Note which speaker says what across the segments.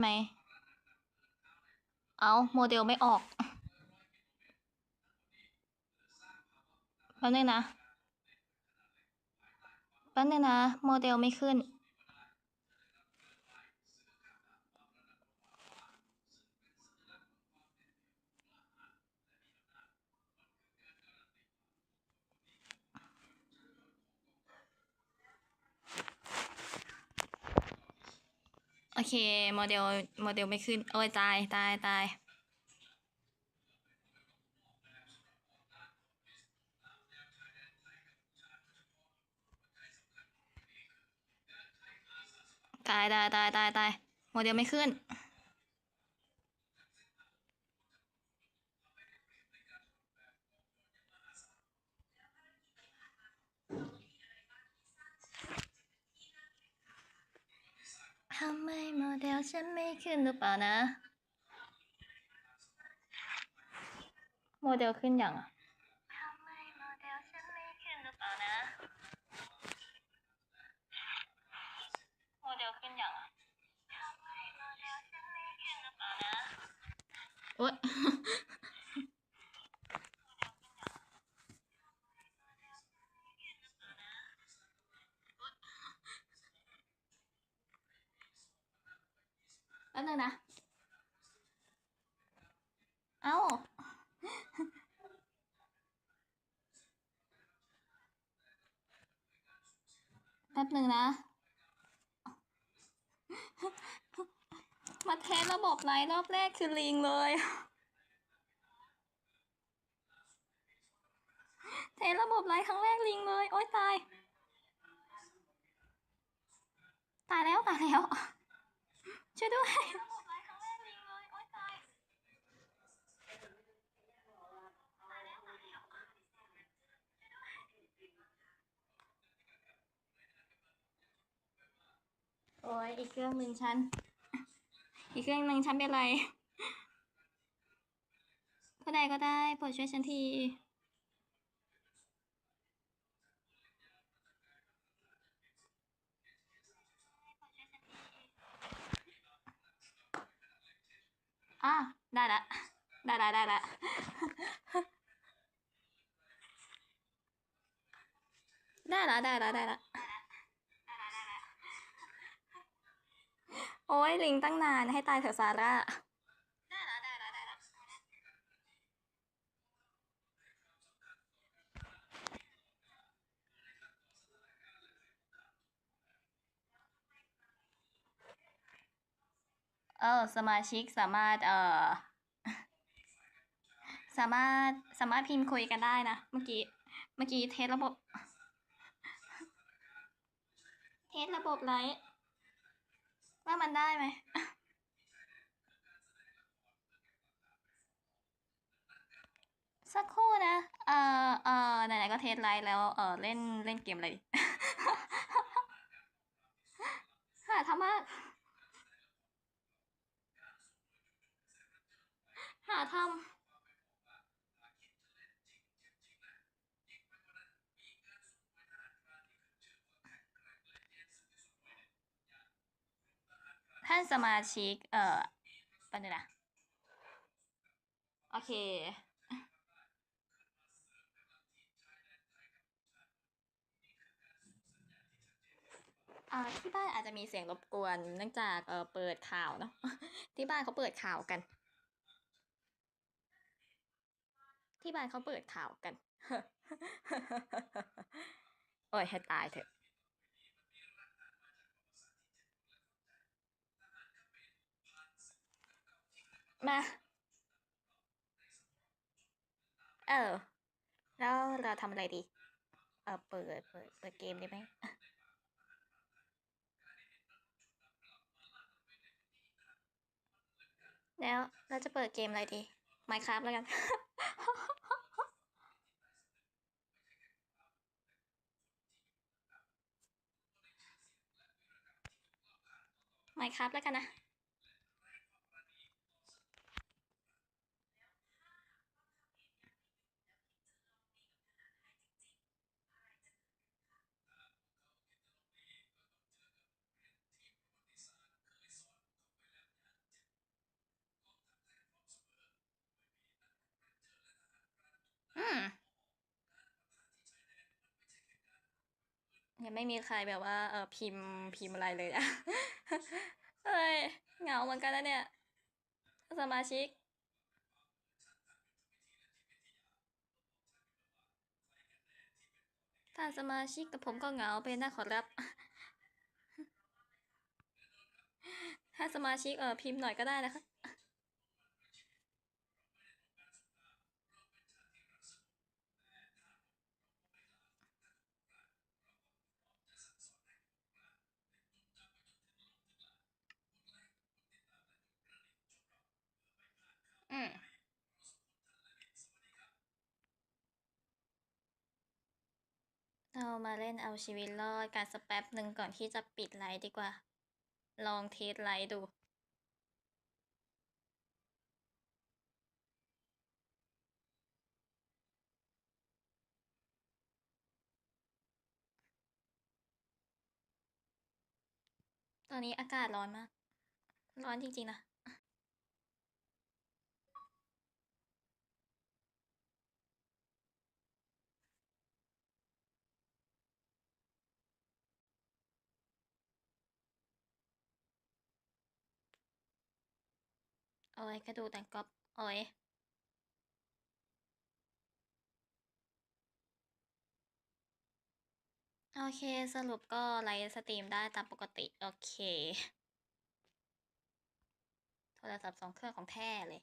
Speaker 1: ไหม เอาโมเดลไม่ออกแป๊บนึงนะแป๊บนึงนะ โมเดลไม่ขึ้น อเคโมเดลโมเดลไม่ขึ้น โอ้ยตายตายตายตายตายตายตายตายโมเดลไม่ขึ้น ทำไมโมเดลฉันไม่ขึ้นหรือเปล่านะ โมเดลขึ้นยังอะทำไมโมเดลฉันไม่ขึ้นหรือเปล่านะ โมเดลขึ้นยังอะทำไมโมเดลฉันไม่ขึ้นหรือเปล่านะโอ๊ย ป๊บนึงนะ เอ้า แป๊บนึงนะ มาเทสระบบไลน์รอบแรกคือลิงเลย เทสระบบไลน์ครั้งแรกลิงเลย โอ๊ยตาย ตายแล้ว ตายแล้ว ช่วยด้วยโอ้ยอีกเครื่องหนึ่งฉัน อีกเครื่องหนึ่งฉันเป็นไรผู้ใดก็ได้โปรดช่วยฉันที อะได้ละ ได้ละได้ละได้ละได้ละได้ละโอ้ยลิงตั้งนานให้ตายเถอะซาร่า ได้ละได้ละได้ละ เออสมาชิกสามารถเออสามารถสามารถพิมพ์คุยกันได้นะ เมื่อกี้เมื่อกี้เทสระบบ เทสระบบไลท์ว่ามันได้ไหมสักครู่นะ เอ่อ เอ่อ ไหนๆก็เทสไลท์แล้ว เออเล่น เล่นเกมอะไรดีหาทำมาก หาทำท่านสมา ชิก เอ่อปันงนะโอเค อ่าที่บ้านอาจจะมีเสียงรบกวนเนื่องจากเออเปิดข่าวเนาะที่บ้านเขาเปิดข่าวกัน ที่บ้านเขาเปิดข่าวกัน โอ้ยให้ตายเถอะ มา เออ แล้วเราทำอะไรดี เออเปิด เปิด เปิดเกมไดีไหมแล้วเราจะเปิดเกมอะไรดี Minecraft แล้วกัน Minecraft แล้วกันนะ
Speaker 2: ยัง ไม่มีใครแบบว่าเออพิมพ์พิมพ์อะไรเลยอะเอ้ยเหงาเหมือนกันนะเนี่ย สมาชิกถ้าสมาชิกกับผมก็เหงาเป็นนะขอรับถ้าสมาชิกเออพิมพ์หน่อยก็ได้นะคะ อืม เรามาเล่นเอาชีวิตรอดกันสักแป๊บหนึ่งก่อนที่จะปิดไลฟ์ดีกว่า ลองเทสไลฟ์ดู ตอนนี้อากาศร้อนมาก ร้อนจริงๆนะ โอ้ยกระดูกแต่งกอบโอ้ยโอเคสรุปก็ไลฟ์สตรีมได้ตามปกติ โอเค โทรศัพท์สองเครื่องของแท้เลย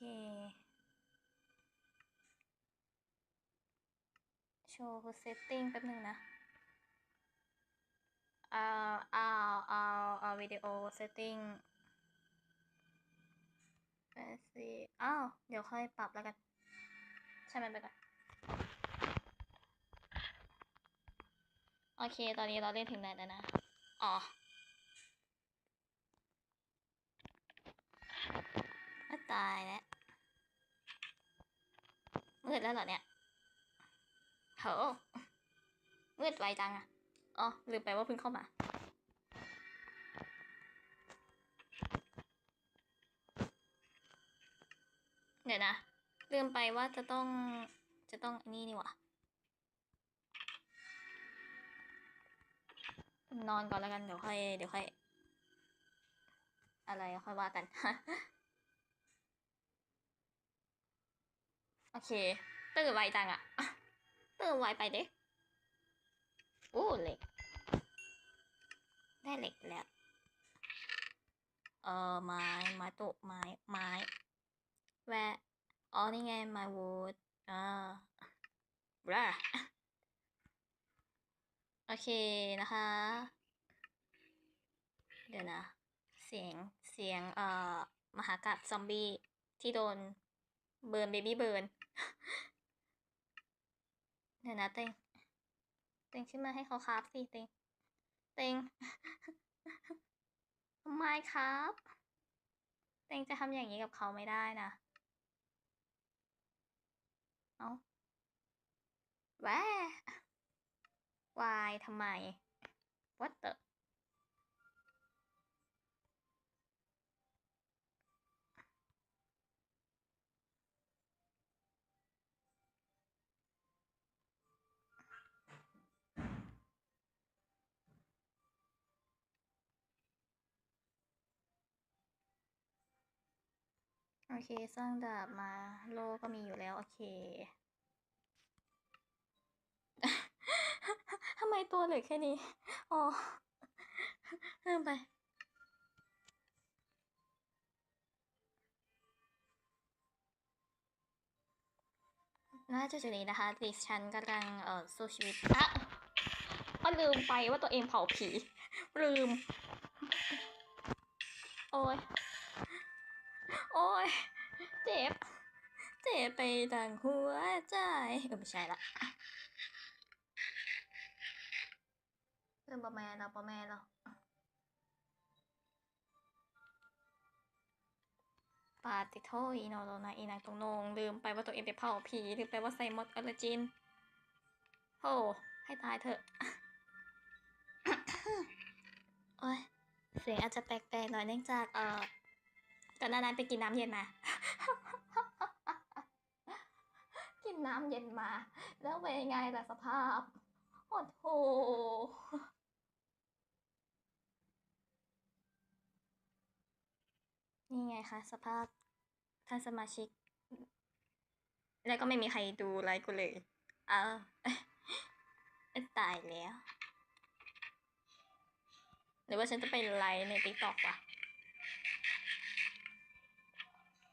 Speaker 2: เคโชว์เซตติ้งแป๊บนึงนะ เอาเอาเอาเอาวิดีโอเซตติ้งแปดสี่อ้าวเดี๋ยวค่อยปรับแล้วกัน ใช่ไหมไปก่อน โอเค ตอนนี้เราเล่นถึงไหนแล้วนะ อ๋อตายแล้ว ดแล้วเหรอเนี่ยโหมืดไวจังอะอ๋อลืมไปว่าเพิ่งเข้ามา เดี๋ยวนะ ลืมไปว่าจะต้องจะต้องอันนี้นี่ว่านอนก่อนแล้วกันเดี๋ยวค่อยเดี๋ยวค่อยอะไรค่อยว่ากัน โอเค ตื่นไวจังอะตื่นไวไปเด้โอ้เหล็ก ได้เหล็กแล้ว เออไม้ไม้ต๊ะไม้ไม้แวะอ๋อนี่ไงไม้วูดอ่าบราโอเคนะคะ เดี๋ยวนะ เสียงเสียงเอ่อมหากาบซอมบี้ที่โดนเบิร์นเบบี้เบิร์น เดี๋ยวนะเต็ง เต็งขึ้นมาให้เขาครับสิเต็ง เต็งทำไมครับ เต็งจะทำอย่างนี้กับเขาไม่ได้นะ เอาแหววายทำไม what the อเค สร้างดาบมา โลก็มีอยู่แล้ว โอเคทำไมตัวเหลือแค่นี้ อ๋อเพิ่มไปณจุดนี้นะคะดิฉันกำลังเอ่อสู้ชีวิตอะก็ลืมไปว่าตัวเองเผาผี ลืม โอ้ย อ้ย เจ็บ เจ็บไปดังหัวใจ เออไม่ใช่ละเริ่มประแมนแล้วประแมนแล้วปาติโทอีโนโรนาอีนางตรงนงลืมไปว่าตัวเองไปเผาผีลืมไปว่าใส่มดอลลจินโอ้ให้ตายเถอะโอ้ยเสียงอาจจะแปลกๆหน่อยเนื่องจากเอ่อ ก่อนน้านั้นไปกินน้ำเย็นมา กินน้ำเย็นมา แล้วเป็นยังไงล่ะสภาพโอ้โหนี่ไงคะสภาพท่านสมาชิก แล้วก็ไม่มีใครดูไลฟ์กูเลยเอ้าตายแล้ว หรือว่าฉันจะไปไลฟ์ในติ๊กต็อกวะ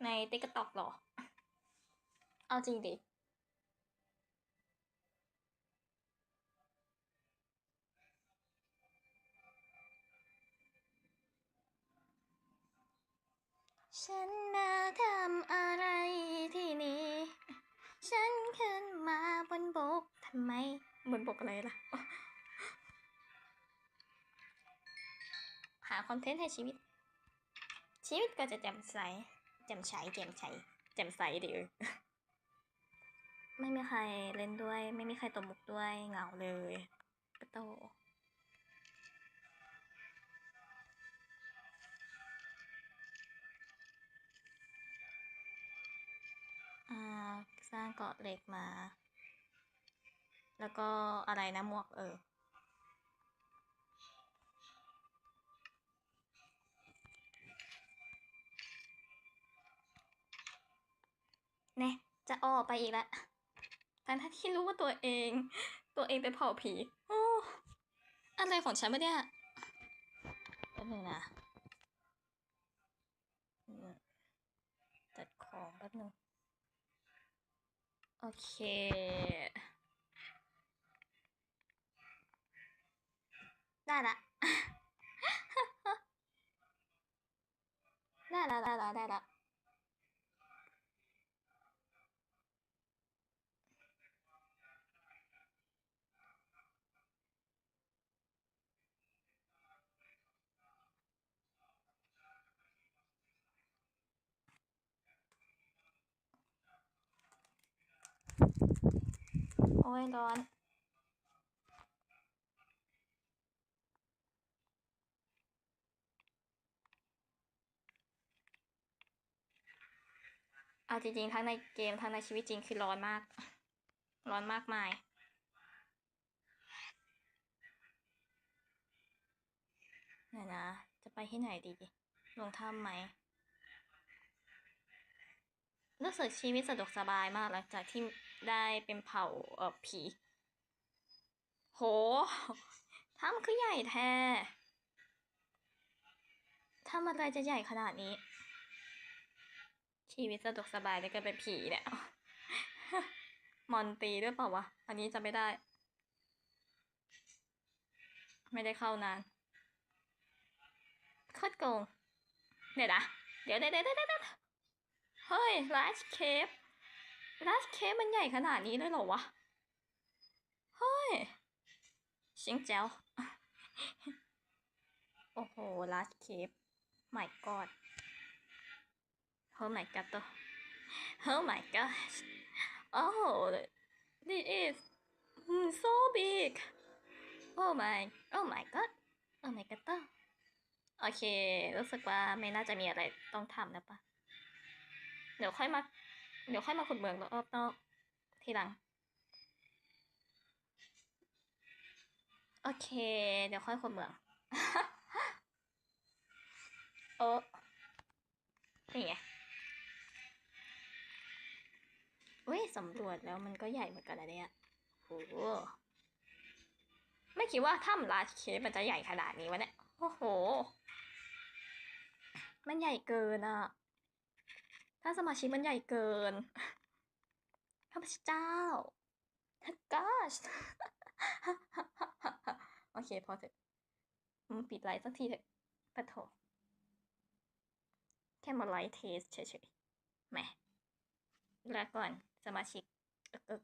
Speaker 2: ในติ๊กต็อกหรอ เอาจริงดิ ฉันมาทำอะไรที่นี่ ฉันขึ้นมาบนบกทำไม บนบกอะไรล่ะ หาคอนเทนต์ให้ชีวิต ชีวิตก็จะแจ่มใส แจ่มใสแจ่มใสแจ่มใสดิเออไม่มีใครเล่นด้วย ไม่มีใครตบมุกด้วยเหงาเลยกระโตอ่าสร้างเกาะเหล็กมา แล้วก็อะไรนะหมวกเออ จะออกไปอีกแล้วทั้งที่รู้ว่าตัวเอง ตัวเองเป็นเผ่าผี โอ้ อะไรของฉันวะเนี่ยแป๊บนึงนะ จัดของแป๊บนึง โอเคได้ละ ได้ละได้ละได้ละ โอ้ยร้อนเอาจริงๆ ทั้งในเกมทั้งในชีวิตจริงคือร้อนมาก ร้อนมากมายเนี่ยนะ จะไปที่ไหนดี ลงถ้ำไหมรู้สึกชีวิตสะดวกสบายมากหลังจากที่ ได้เป็นเผ่าเออผี โหถ้ำคือใหญ่แท้ถ้ำอะไรจะใหญ่ขนาดนี้ ชีวิตสะดวกสบายแล้วก็เป็นผีเนี่ยมอนตีด้วยเปล่าวะ อันนี้จะไม่ได้ ไม่ได้เข้านานโคตรโกงเดี๋ยวนะ เดี๋ยวเดี๋ยวเดี๋ยวเดี๋ยวเดี๋ยวเรัสเค้มันใหญ่ขนาดนี้เลยเหรอวะ เฮ้ยชิงแจ๋วโอ้โหลัสเคปกไม่กอดเฮ้ยไม่กัดตัวเฮ้ยไม่กัดโอ้โห this is so big oh my oh my god oh my god โอเค รู้สึกว่าไม่น่าจะมีอะไรต้องทำแล้วปะเดี๋ยวค่อยมา เดี๋ยวค่อยมาขุดเมืองรอบนอกทีหลัง โอเค เดี๋ยวค่อยขุดเมืองโอ้นี่ไงเว้ยสำรวจแล้วมันก็ใหญ่เหมือนกันนะเนี่ยโอ้โหไม่คิดว่าถ้ำลาเคฟมันจะใหญ่ขนาดนี้วะเนี่ย โอ้โห มันใหญ่เกินอะ ถ้าสมาชิกมันใหญ่เกินข้าพเจ้าก้าชโอเคพอเถอะปิดไลท์สักทีเถอะปะโถแค่มาไลท์เทสเฉยๆแหมลาก่อนสมาชิกเอิก